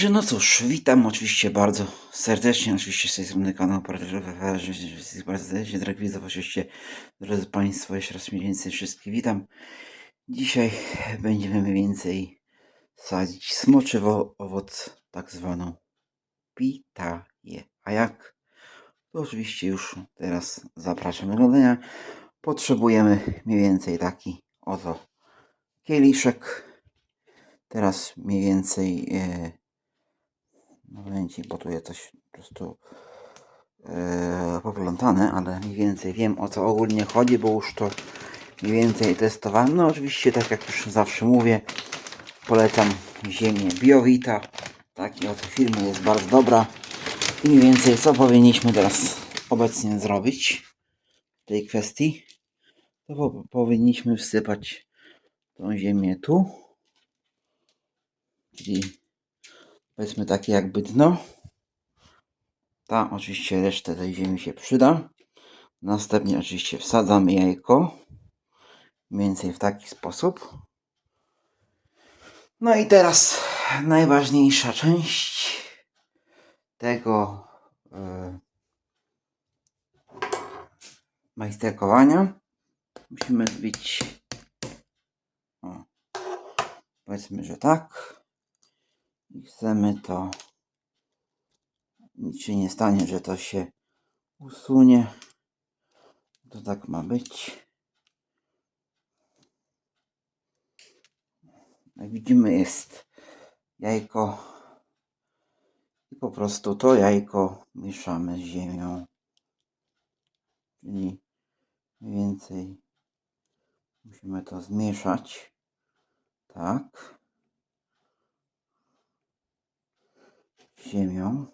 Także no cóż, witam oczywiście bardzo serdecznie, oczywiście z tej strony kanał bardzo serdecznie, drogi widzów, oczywiście drodzy Państwo, jeszcze raz mniej więcej wszystkich witam. Dzisiaj będziemy mniej więcej sadzić smoczywo owoc, tak zwaną pitaję. A jak? To oczywiście już teraz zapraszam do oglądania. Potrzebujemy mniej więcej taki oto kieliszek. Teraz mniej więcej no momencik, bo tu jest coś po prostu e, poplątane, ale mniej więcej wiem o co ogólnie chodzi, bo już to mniej więcej testowałem. No oczywiście, tak jak już zawsze mówię, polecam ziemię Biowita. Taki oto firmy jest bardzo dobra. I mniej więcej co powinniśmy teraz obecnie zrobić w tej kwestii, to po, powinniśmy wsypać tą ziemię tu, czyli powiedzmy takie jakby dno. Ta oczywiście resztę tej ziemi się przyda. Następnie oczywiście wsadzamy jajko. Mniej więcej w taki sposób. No i teraz najważniejsza część tego e, majsterkowania. Musimy zbić o, powiedzmy, że tak. I chcemy to nic się nie stanie, że to się usunie. To tak ma być. Jak widzimy jest jajko i po prostu to jajko mieszamy z ziemią. Czyli mniej więcej musimy to zmieszać. Tak. Ziemią.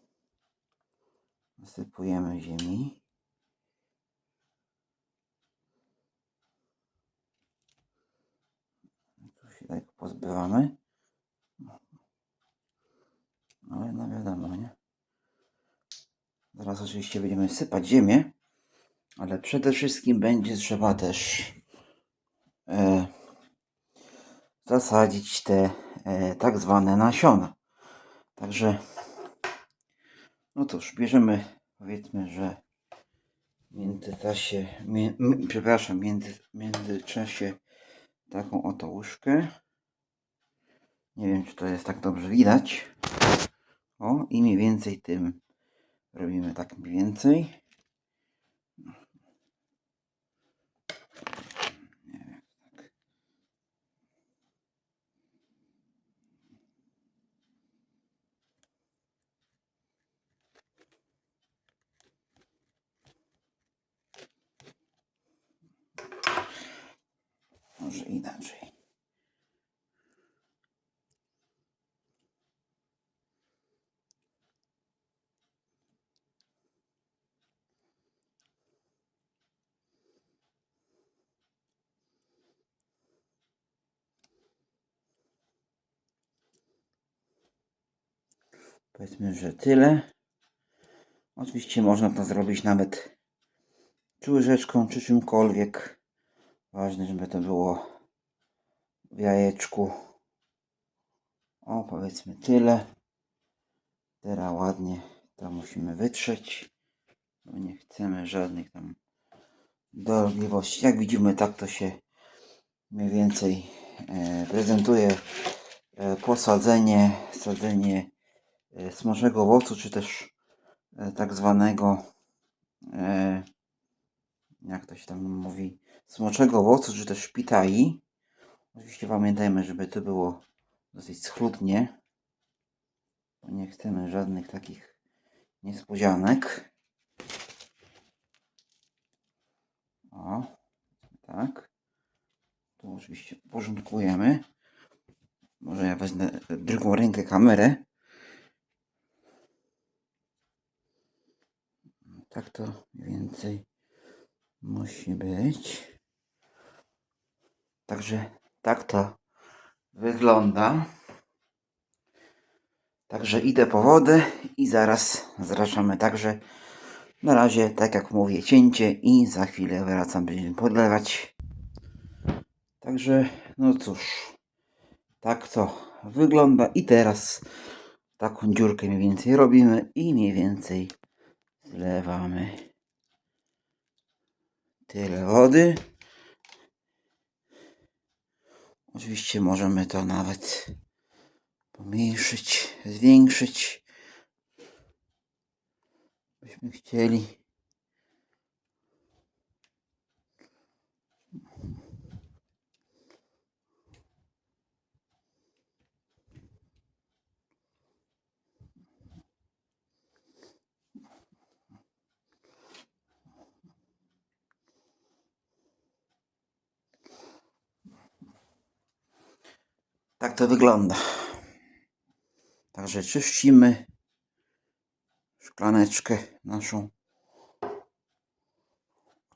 Nasypujemy ziemi. Tu się tak pozbywamy. Ale no wiadomo, nie? Zaraz oczywiście będziemy sypać ziemię, ale przede wszystkim będzie trzeba też e, zasadzić te e, tak zwane nasiona. Także no cóż, bierzemy powiedzmy, że w międzyczasie, przepraszam, między, międzyczasie taką oto łyżkę. Nie wiem, czy to jest tak dobrze widać. O, i mniej więcej tym robimy tak mniej więcej. Może inaczej. Powiedzmy, że tyle. Oczywiście można to zrobić nawet czy łyżeczką, czy czymkolwiek. Ważne, żeby to było w jajeczku. O, powiedzmy tyle. Teraz ładnie to musimy wytrzeć. Bo nie chcemy żadnych tam dolegliwości. Jak widzimy, tak to się mniej więcej e, prezentuje e, posadzenie, sadzenie e, smażnego owocu, czy też tak zwanego jak to się tam mówi, smoczego owocu, czy też pitai. Oczywiście pamiętajmy, żeby to było dosyć schludnie, nie chcemy żadnych takich niespodzianek. O, tak. Tu oczywiście porządkujemy. Może ja wezmę drugą rękę kamerę. Tak to mniej więcej musi być. Także tak to wygląda. Także idę po wodę i zaraz zraczamy. Także na razie, tak jak mówię, cięcie i za chwilę wracam, będziemy podlewać. Także, no cóż, tak to wygląda. I teraz taką dziurkę mniej więcej robimy i mniej więcej zlewamy tyle wody. Oczywiście możemy to nawet pomniejszyć, zwiększyć. Byśmy chcieli. Tak to wygląda. Także czyścimy szklaneczkę naszą.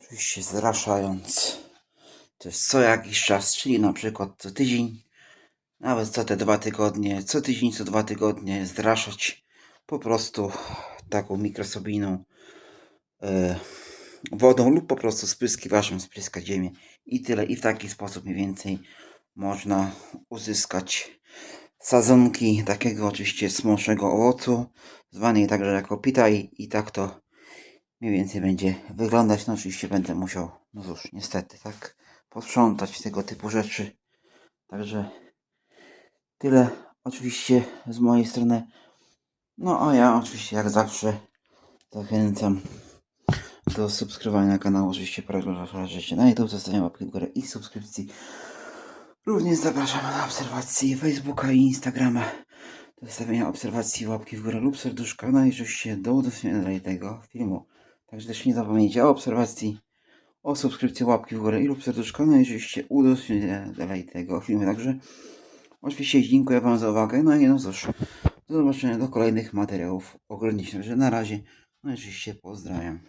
Oczywiście zraszając. Jest co jakiś czas, czyli na przykład co tydzień, nawet co te dwa tygodnie, co tydzień, co dwa tygodnie zraszać po prostu taką mikrosobiną e, wodą lub po prostu spryskiwaczem spryskać ziemię i tyle. I w taki sposób mniej więcej można uzyskać sadzonki takiego oczywiście smoczego owocu, zwanej także jako pitaj i tak to mniej więcej będzie wyglądać. No oczywiście będę musiał, no cóż, niestety, tak posprzątać tego typu rzeczy. Także tyle oczywiście z mojej strony. No a ja oczywiście jak zawsze zachęcam do subskrybowania kanału. Oczywiście proszę na YouTube, zostawiam łapki w górę i subskrypcji. Również zapraszam na obserwacje Facebooka i Instagrama. Do zostawienia obserwacji łapki w górę lub serduszka. No i oczywiście do udostępnienia tego filmu. Także też nie zapomnijcie o obserwacji, o subskrypcji łapki w górę i lub serduszka. No i oczywiście udostępnienia dalej tego filmu. Także oczywiście dziękuję Wam za uwagę. No i no cóż, do zobaczenia do kolejnych materiałów ogranicznych. Także na razie. No i oczywiście pozdrawiam.